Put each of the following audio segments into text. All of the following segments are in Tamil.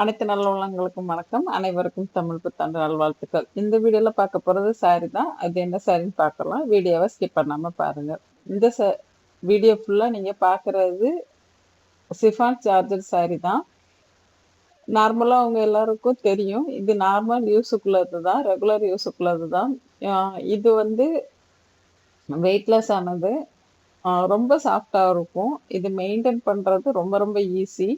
அனைத்து நல்ல உள்ளங்களுக்கும் வணக்கம். அனைவருக்கும் தமிழ் புத்தாண்டு நல்வாழ்த்துக்கள். இந்த வீடியோல பார்க்க போறது சாரி தான். அது என்ன சாரின்னு பார்க்கலாம். வீடியோவை ஸ்கிப் பண்ணாம பாருங்க. இந்த ச வீடியோ ஃபுல்லா நீங்க பார்க்கறது சிஃபான் சார்ஜர் சாரி தான். நார்மலாக அவங்க எல்லாருக்கும் தெரியும். இது நார்மல் யூஸுக்குள்ளது தான் ரெகுலர் யூஸுக்குள்ளது தான் இது வந்து வெயிட்லெஸ் ஆனது. ரொம்ப சாஃப்டாக இருக்கும். இது மெயின்டைன் பண்ணுறது ரொம்ப ரொம்ப ஈஸி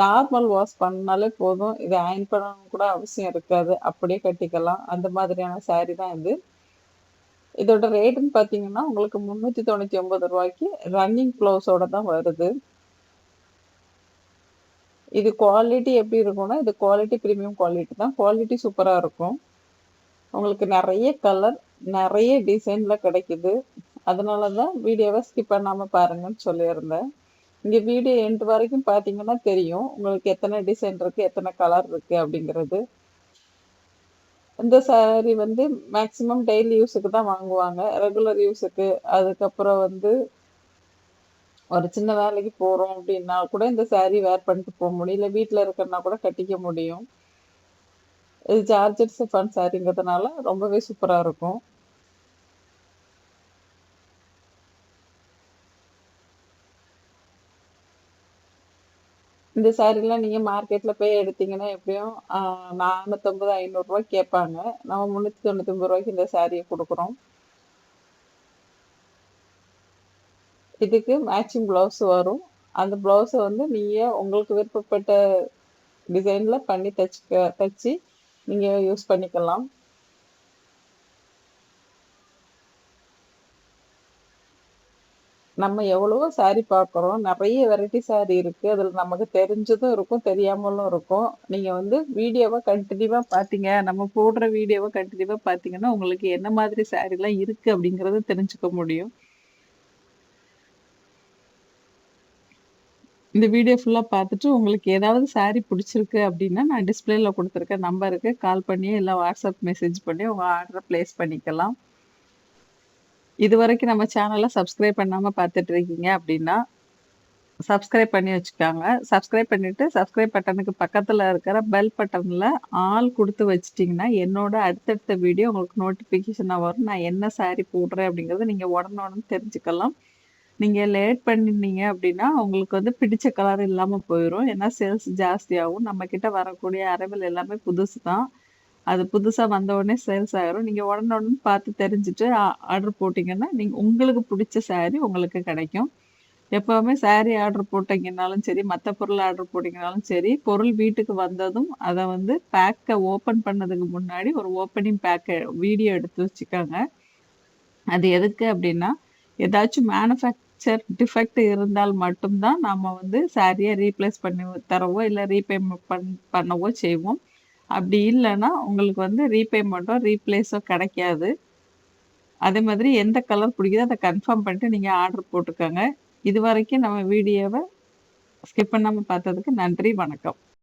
நார்மல் வாஷ் பண்ணாலே போதும். இது அயன் பண்ணணும் கூட அவசியம் இருக்காது. அப்படியே கட்டிக்கலாம். அந்த மாதிரியான saree தான் இது. இதோட ரேட்டுன்னு பார்த்தீங்கன்னா உங்களுக்கு முந்நூற்றி தொண்ணூற்றி ஒன்பது ரூபாய்க்கு ரன்னிங் ப்ளவுஸோட தான் வருது. இது குவாலிட்டி எப்படி இருக்கும்னா இது குவாலிட்டி ப்ரீமியம் குவாலிட்டி தான். குவாலிட்டி சூப்பராக இருக்கும். உங்களுக்கு நிறைய கலர் நிறைய டிசைனில் கிடைக்குது. அதனால தான் வீடியோவை ஸ்கிப் பண்ணாமல் பாருங்கன்னு சொல்லியிருந்தேன். இங்கே வீடியோ எண்டு வரைக்கும் பார்த்தீங்கன்னா தெரியும். உங்களுக்கு எத்தனை டிசைன் இருக்குது எத்தனை கலர் இருக்குது அப்படிங்கிறது. இந்த saree வந்து மேக்ஸிமம் டெய்லி யூஸுக்கு தான் வாங்குவாங்க. ரெகுலர் யூஸுக்கு அதுக்கப்புறம் வந்து ஒரு சின்ன வேலைக்கு போகிறோம் அப்படின்னா கூட இந்த saree வேர் பண்ணிட்டு போக முடியும். இல்லை வீட்டில் இருக்கிறனா கூட கட்டிக்க முடியும். இது சார்ஜர் சிஃபான் சாரிங்கிறதுனால ரொம்பவே சூப்பராக இருக்கும். இந்த சாரீலாம் நீங்கள் மார்க்கெட்டில் போய் எடுத்தீங்கன்னா எப்படியும் நானூற்றம்பது ஐநூறுரூவா கேட்பாங்க. நம்ம முந்நூற்றி தொண்ணூற்றம்பது ரூபாய்க்கு இந்த சாரியை கொடுக்குறோம். இதுக்கு மேட்சிங் ப்ளவுஸ் வரும். அந்த ப்ளவுஸை வந்து நீங்கள் உங்களுக்கு விருப்பப்பட்ட டிசைனில் பண்ணி தச்சு தச்சு நீங்கள் யூஸ் பண்ணிக்கலாம். நம்ம எவ்வளவோ சாரி பார்க்குறோம். நிறைய வெரைட்டி சாரி இருக்குது அதில் நமக்கு தெரிஞ்சதும் இருக்கும் தெரியாமலும் இருக்கும். நீங்கள் வந்து வீடியோவை கண்டினியூவாக பார்த்தீங்க நம்ம போடுற வீடியோவை கண்டினியூவாக பார்த்தீங்கன்னா உங்களுக்கு என்ன மாதிரி சாரிலாம் இருக்குது அப்படிங்கிறத தெரிஞ்சுக்க முடியும். இந்த வீடியோ ஃபுல்லாக பார்த்துட்டு உங்களுக்கு ஏதாவது சாரி பிடிச்சிருக்கு அப்படின்னா நான் டிஸ்பிளேல கொடுத்துருக்க நம்பருக்கு கால் பண்ணி இல்லை வாட்ஸ்அப் மெசேஜ் பண்ணி உங்கள் ஆர்டரை ப்ளேஸ் பண்ணிக்கலாம். இது வரைக்கும் நம்ம சேனலை சப்ஸ்கிரைப் பண்ணாமல் பார்த்துட்டு இருக்கீங்க அப்படின்னா சப்ஸ்கிரைப் பண்ணி வச்சுக்காங்க. சப்ஸ்கிரைப் பண்ணிவிட்டு சப்ஸ்கிரைப் பட்டனுக்கு பக்கத்தில் இருக்கிற பெல் பட்டனில் ஆல் கொடுத்து வச்சிட்டிங்கன்னா என்னோட அடுத்தடுத்த வீடியோ உங்களுக்கு நோட்டிஃபிகேஷனாக வரும். நான் என்ன சாரீ போடுறேன் அப்படிங்கிறத நீங்கள் உடனே உடனே தெரிஞ்சுக்கலாம். நீங்கள் லேட் பண்ணிருந்தீங்க அப்படின்னா உங்களுக்கு வந்து பிடிச்ச கலர் இல்லாமல் போயிடும் ஏன்னா சேல்ஸ் ஜாஸ்தியாகும் நம்மக்கிட்ட வரக்கூடிய அரைவல் எல்லாமே புதுசு தான் அது புதுசாக வந்த உடனே சேல்ஸ் ஆகிரும் நீங்கள் உடனே உடனே பார்த்து தெரிஞ்சுட்டு ஆர்டர் போட்டிங்கன்னா நீங்கள் உங்களுக்கு பிடிச்ச சாரீ உங்களுக்கு கிடைக்கும். எப்போவுமே சாரீ ஆர்டர் போட்டிங்கனாலும் சரி மற்ற பொருள் ஆர்டர் போட்டிங்கனாலும் சரி பொருள் வீட்டுக்கு வந்ததும் அதை வந்து பேக்கை ஓப்பன் பண்ணதுக்கு முன்னாடி ஒரு ஓப்பனிங் பேக்கை வீடியோ எடுத்து வச்சுக்கோங்க. அது எதுக்கு அப்படின்னா ஏதாச்சும் மேனுஃபேக்சர் டிஃபெக்ட் இருந்தால் மட்டும்தான் நம்ம வந்து சாரியை ரீப்ளேஸ் பண்ணி தரவோ இல்லை ரீபேமெண்ட் பண் பண்ணவோ செய்வோம். அப்படி இல்லைன்னா உங்களுக்கு வந்து ரீபேமெண்ட்டோ ரீப்ளேஸோ கிடைக்காது. அதே மாதிரி எந்த கலர் பிடிக்குதோ அதை கன்ஃபார்ம் பண்ணிட்டு நீங்கள் ஆர்டர் போட்டுக்கோங்க. இது வரைக்கும் நம்ம வீடியோவை ஸ்கிப் பண்ணாமல் பார்த்ததுக்கு நன்றி வணக்கம்.